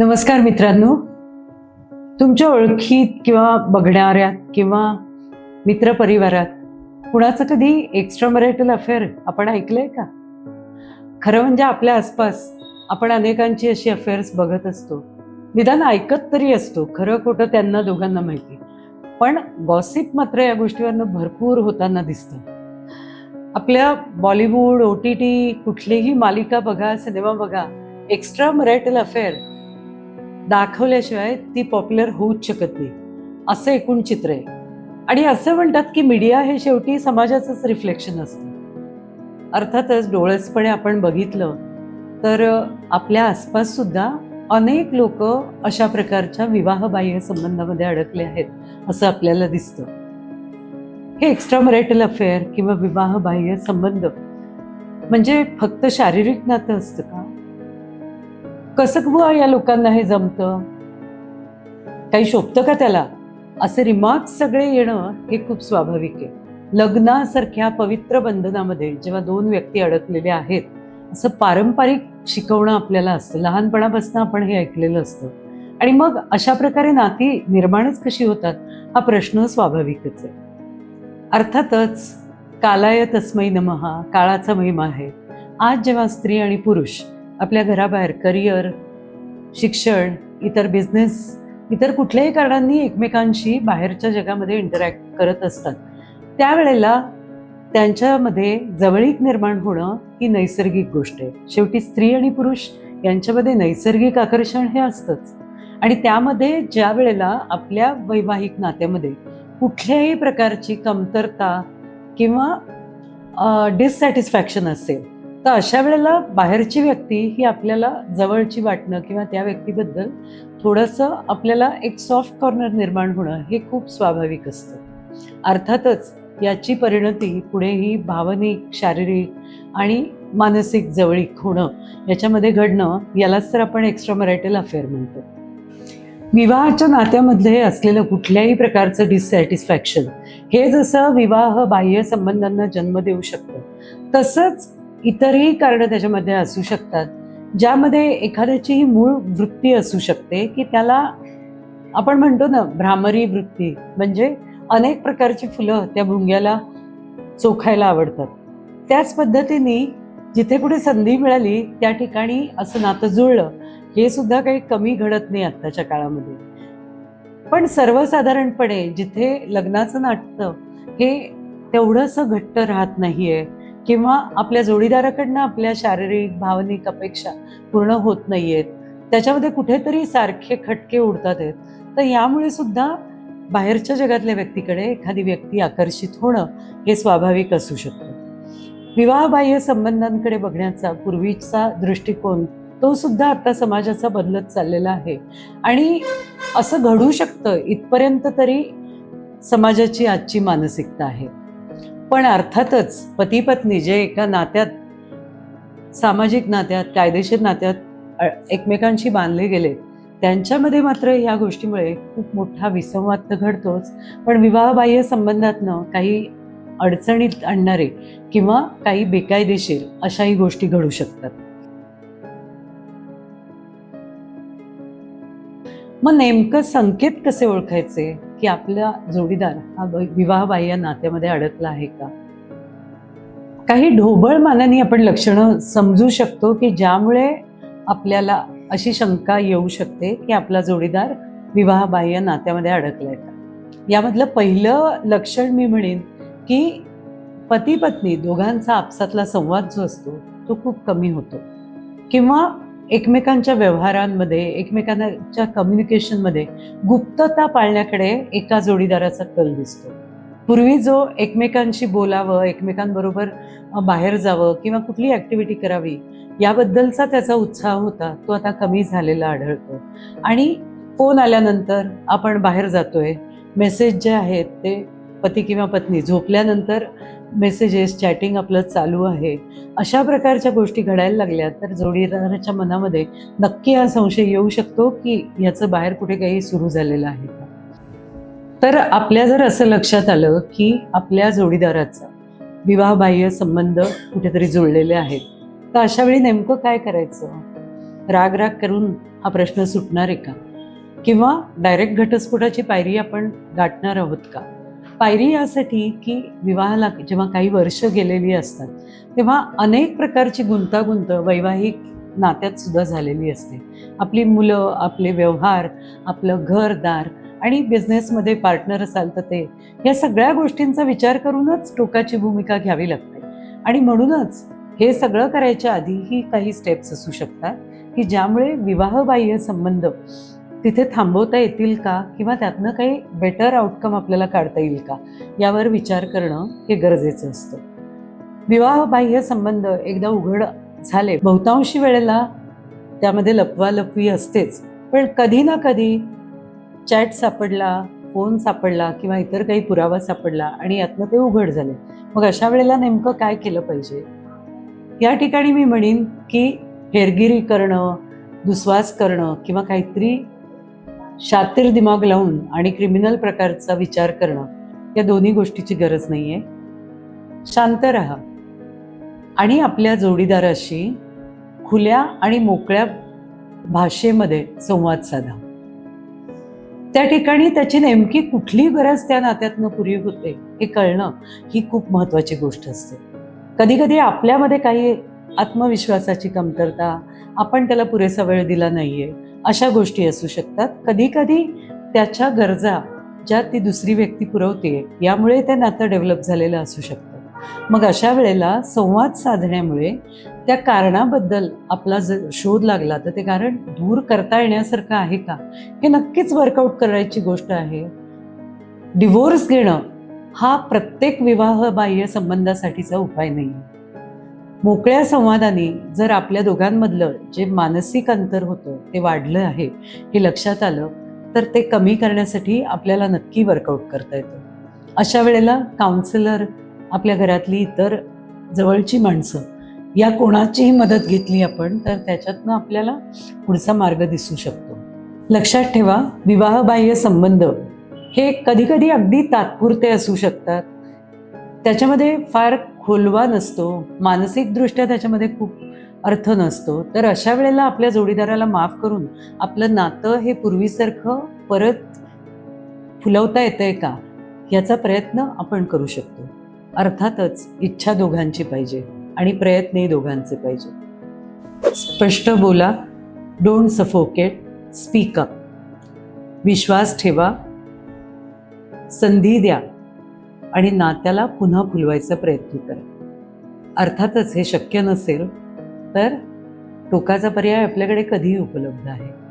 नमस्कार मित्रांनो. तुमच्या ओळखीत किंवा बघणाऱ्यात किंवा मित्रपरिवारात कुणाचं कधी एक्स्ट्रा मॅरिटल अफेअर आपण ऐकलंय का? खरं म्हणजे आपल्या आसपास आपण अनेकांची अशी अफेअर्स बघत असतो. निदान ऐकत तरी असतो. खरं खोटं त्यांना दोघांना माहिती. पण गॉसिप मात्र या गोष्टीवरनं भरपूर होताना दिसतं. आपल्या बॉलिवूड ओ टी टी कुठलीही मालिका बघा सिनेमा बघा एक्स्ट्रा मरायटल अफेअर दाखवल्याशिवाय ती पॉप्युलर होऊच शकत नाही. असं एकूण चित्र आहे. आणि असं म्हणतात की मीडिया हे शेवटी समाजाचंच रिफ्लेक्शन असतं. अर्थातच डोळसपणे आपण बघितलं तर आपल्या आसपास सुद्धा अनेक लोक अशा प्रकारच्या विवाहबाह्य संबंधामध्ये अडकले आहेत असं आपल्याला दिसतं. हे एक्स्ट्रा मॅरिटल अफेअर किंवा विवाहबाह्य संबंध म्हणजे फक्त शारीरिक नातं असतं का? कसं व या लोकांना हे जमतं? काही शोभतं का त्याला? असे रिमार्क्स सगळे येणं हे खूप स्वाभाविक आहे. लग्नासारख्या पवित्र बंधनामध्ये जेव्हा दोन व्यक्ती अडकलेल्या आहेत असं पारंपरिक शिकवणं आपल्याला असतं. लहानपणापासून आपण हे ऐकलेलं असतं. आणि मग अशा प्रकारे नाती निर्माणच कशी होतात हा प्रश्न स्वाभाविकच आहे. अर्थातच कालाय तस्मै नमहा काळाचा महिमा आहे. आज जेव्हा स्त्री आणि पुरुष आपल्या घराबाहेर करिअर शिक्षण इतर बिझनेस इतर कुठल्याही कारणांनी एकमेकांशी बाहेरच्या जगामध्ये इंटरॅक्ट करत असतात. त्यावेळेला त्यांच्यामध्ये जवळीक निर्माण होणं ही नैसर्गिक गोष्ट आहे. शेवटी स्त्री आणि पुरुष यांच्यामध्ये नैसर्गिक आकर्षण हे असतंच. आणि त्यामध्ये ज्या वेळेला आपल्या वैवाहिक नात्यामध्ये कुठल्याही प्रकारची कमतरता किंवा डिससॅटिस्फॅक्शन असेल तर अशा वेळेला बाहेरची व्यक्ती ही आपल्याला जवळची वाटणं किंवा त्या व्यक्तीबद्दल थोडंसं आपल्याला एक सॉफ्ट कॉर्नर निर्माण होणं हे खूप स्वाभाविक असतं. अर्थातच याची परिणती पुढे ही भावनिक शारीरिक आणि मानसिक जवळीक होणं याच्यामध्ये घडणं यालाच तर आपण एक्स्ट्रा मरायटल अफेअर म्हणतो. विवाहाच्या नात्यामध्ये असलेलं कुठल्याही प्रकारचं डिससॅटिस्फॅक्शन हे जसं विवाह बाह्य संबंधांना जन्म देऊ शकतं तसंच इतरही कारणं त्याच्यामध्ये असू शकतात ज्यामध्ये एखाद्याची ही मूळ वृत्ती असू शकते की त्याला आपण म्हणतो ना भ्रामरी वृत्ती म्हणजे अनेक प्रकारची फुलं त्या भुंग्याला चोखायला आवडतात. त्याच पद्धतीने जिथे कुठे संधी मिळाली त्या ठिकाणी असं नातं जुळलं हे सुद्धा काही कमी घडत नाही आत्ताच्या काळामध्ये. पण सर्वसाधारणपणे जिथे लग्नाचं नाटतं हे तेवढंसं घट्ट राहत नाहीये किंवा आपल्या जोडीदाराकडनं आपल्या शारीरिक भावनिक अपेक्षा पूर्ण होत नाहीयेत. त्याच्यामध्ये कुठेतरी सारखे खटके उडतात आहेत. तर यामुळे सुद्धा बाहेरच्या जगातल्या व्यक्तीकडे एखादी व्यक्ती आकर्षित होणं हे स्वाभाविक असू शकतं. विवाहबाह्य संबंधांकडे बघण्याचा पूर्वीचा दृष्टिकोन तो सुद्धा आता समाजाचा बदलत चाललेला आहे. आणि असं घडू शकतं इथपर्यंत तरी समाजाची आजची मानसिकता आहे. पण अर्थातच पती पत्नी जे एका नात्यात सामाजिक नात्यात कायदेशीर नात्यात एकमेकांशी बांधले गेले त्यांच्यामध्ये मात्र या गोष्टीमुळे खूप मोठा विसंवाद तर घडतोच. पण विवाहबाह्य संबंधातनं काही अडचणीत आणणारे किंवा काही बेकायदेशीर अशाही गोष्टी घडू शकतात. मग नेमकं संकेत कसे ओळखायचे? की आपला जोडीदार हा विवाहबाह्य नात्यामध्ये अडकला आहे का? काही ढोबळ मानाने आपण लक्षणं समजू शकतो की ज्यामुळे आपल्याला अशी शंका येऊ शकते की आपला जोडीदार विवाहबाह्य नात्यामध्ये अडकलाय का? यामधलं पहिलं लक्षण मी म्हणेन की पती पत्नी दोघांचा आपसातला संवाद जो असतो तो खूप कमी होतो. किंवा एकमेकांच्या व्यवहारांमध्ये एकमेकांच्या कम्युनिकेशनमध्ये गुप्तता पाळण्याकडे एका जोडीदाराचा कल दिसतो. पूर्वी जो एकमेकांशी बोलावं एकमेकांबरोबर बाहेर जावं किंवा कुठली ॲक्टिव्हिटी करावी याबद्दलचा त्याचा उत्साह होता तो आता कमी झालेला आढळतो. आणि फोन आल्यानंतर आपण बाहेर जातोय मेसेज जे आहेत ते पती किंवा पत्नी झोपल्यानंतर मेसेजेस चॅटिंग आपलं चालू आहे. अशा प्रकारच्या गोष्टी घडायला लागल्या तर जोडीदाराच्या मनामध्ये नक्की हा संशय येऊ शकतो की याचं बाहेर कुठे काही सुरू झालेलं आहे का? तर आपल्या जर असं लक्षात आलं की आपल्या जोडीदाराचा विवाहबाह्य संबंध कुठेतरी जुळलेले आहेत तर अशा वेळी नेमकं काय करायचं? राग राग करून हा प्रश्न सुटणार आहे का? किंवा डायरेक्ट घटस्फोटाची पायरी आपण गाठणार आहोत का? पायरी यासाठी की विवाहाला जेव्हा काही वर्ष गेलेली असतात तेव्हा अनेक प्रकारची गुंतागुंत वैवाहिक नात्यात सुद्धा झालेली असते. आपली मुलं आपले व्यवहार आपलं घरदार आणि बिझनेसमध्ये पार्टनर असाल तर ते या सगळ्या गोष्टींचा विचार करूनच टोकाची भूमिका घ्यावी लागते. आणि म्हणूनच हे सगळं करायच्या आधीही काही स्टेप्स असू शकतात की ज्यामुळे विवाहबाह्य संबंध तिथे थांबवता येतील का? किंवा त्यातनं काही बेटर आउटकम आपल्याला काढता येईल का? यावर विचार करणं हे गरजेचं असतं. विवाहबाह्य संबंध एकदा उघड झाले बहुतांशी वेळेला त्यामध्ये लपवालपवी असतेच. पण कधी ना कधी चॅट सापडला फोन सापडला किंवा इतर काही पुरावा सापडला आणि यातनं ते उघड झाले. मग अशा वेळेला नेमकं काय केलं पाहिजे? या ठिकाणी मी म्हणेन की हेरगिरी करणं दुस्वास करणं किंवा काहीतरी शातीर दिमाग लावून आणि क्रिमिनल प्रकारचा विचार करणं या दोन्ही गोष्टीची गरज नाही आहे शांत राहा. आणि आपल्या जोडीदाराशी खुल्या आणि मोकळ्या भाषेमध्ये संवाद साधा. त्या ठिकाणी त्याची नेमकी कुठली गरज त्या नात्यातनं पुरी होते हे कळणं ही खूप महत्वाची गोष्ट असते. कधी कधी आपल्यामध्ये काही आत्मविश्वासाची कमतरता आपण त्याला पुरेसा वेळ दिला नाहीये अशा गोष्टी असू शकतात. कधी कधी त्याच्या गरजा ज्या ती दुसरी व्यक्ती पुरवते यामुळे ते नातं डेव्हलप झालेलं असू शकतं. मग अशा वेळेला संवाद साधण्यामुळे त्या कारणाबद्दल आपला जर शोध लागला तर ते कारण दूर करता येण्यासारखं आहे का? हे नक्कीच वर्कआउट करायची गोष्ट आहे. डिवोर्स घेणं हा प्रत्येक विवाह बाह्य संबंधासाठीचा उपाय नाही मोकळ्या संवादाने जर आपल्या दोघांमधलं जे मानसिक अंतर होतं ते वाढलं आहे हे लक्षात आलं तर ते कमी करण्यासाठी आपल्याला नक्की वर्कआउट करता येतं. अशा वेळेला काउन्सिलर आपल्या घरातली इतर जवळची माणसं या कोणाचीही मदत घेतली आपण तर त्याच्यातनं आपल्याला पुढचा मार्ग दिसू शकतो. लक्षात ठेवा विवाहबाह्य संबंध हे कधीकधी अगदी तात्पुरते असू शकतात. त्याच्यामध्ये फार खोलवा नसतो मानसिकदृष्ट्या त्याच्यामध्ये खूप अर्थ नसतो. तर अशा वेळेला आपल्या जोडीदाराला माफ करून आपलं नातं हे पूर्वीसारखं परत फुलवता येतंय का याचा प्रयत्न आपण करू शकतो. अर्थातच इच्छा दोघांची पाहिजे आणि प्रयत्नही दोघांचे पाहिजे. स्पष्ट बोला डोंट सफोकेट स्पीक अप. विश्वास ठेवा संधी द्या. आणि नात्याला पुन्हा फुलवायचा प्रयत्न करा अर्थातच हे शक्य नसेल तर टोकाचा पर्याय आपल्याकडे कधीही उपलब्ध आहे.